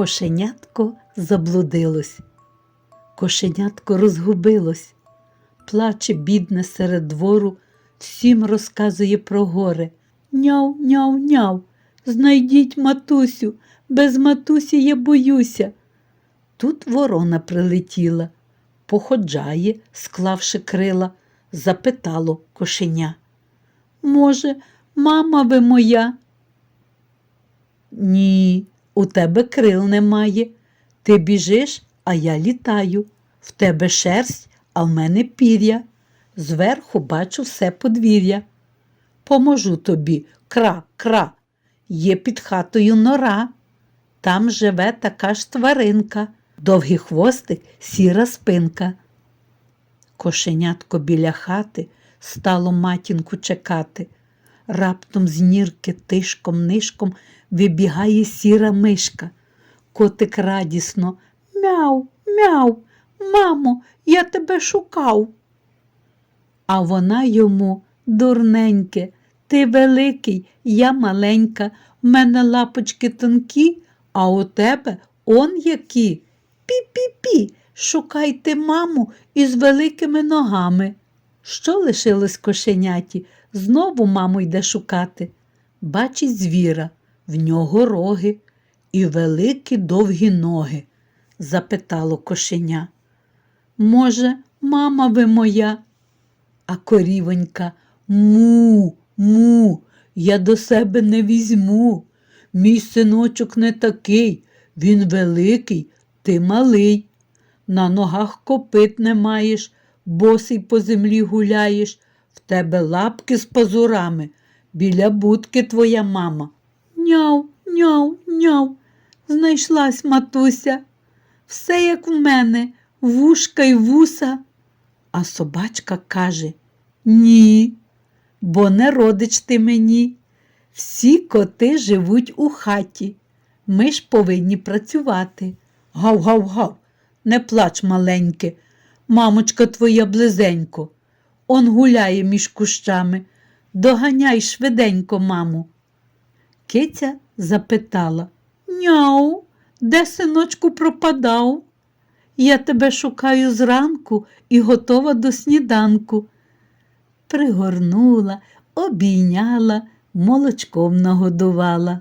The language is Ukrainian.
Кошенятко заблудилось, кошенятко розгубилось, плаче бідне серед двору, всім розказує про горе. Няв, няв, няв, знайдіть матусю, без матусі я боюся. Тут ворона прилетіла, походжає, склавши крила, запитало кошеня. Може, мама ви моя? Ні, у тебе крил немає. Ти біжиш, а я літаю. В тебе шерсть, а в мене пір'я. Зверху бачу все подвір'я. Поможу тобі, кра, кра. Є під хатою нора. Там живе така ж тваринка, довгий хвостик, сіра спинка. Кошенятко біля хати стало матінку чекати. Раптом з нірки тишком нишком вибігає сіра мишка. Котик радісно Мяу, мяу, мамо, я тебе шукав. А вона йому дурненьке, ти великий, я маленька, в мене лапочки тонкі, а у тебе он які. Пі-пі-пі, шукайте маму із великими ногами. Що лишилось кошеняті? Знову маму йде шукати. Бачить звіра, в нього роги і великі довгі ноги, запитало кошеня. Може, мама ви моя? А корівонька му, му, я до себе не візьму. Мій синочок не такий, він великий, ти малий. На ногах копит не маєш, босий по землі гуляєш, в тебе лапки з пазурами, біля будки твоя мама. Няв, няв, няв, знайшлась матуся. Все як в мене, вушка й вуса. А собачка каже Ні, бо не родич ти мені. Всі коти живуть у хаті. Ми ж повинні працювати. Гав-гав-гав, не плач, маленьке, мамочка твоя близенько. Он гуляє між кущами. Доганяй швиденько, маму. Киця запитала Няу, де синочку пропадав? Я тебе шукаю зранку і готова до сніданку. Пригорнула, обійняла, молочком нагодувала.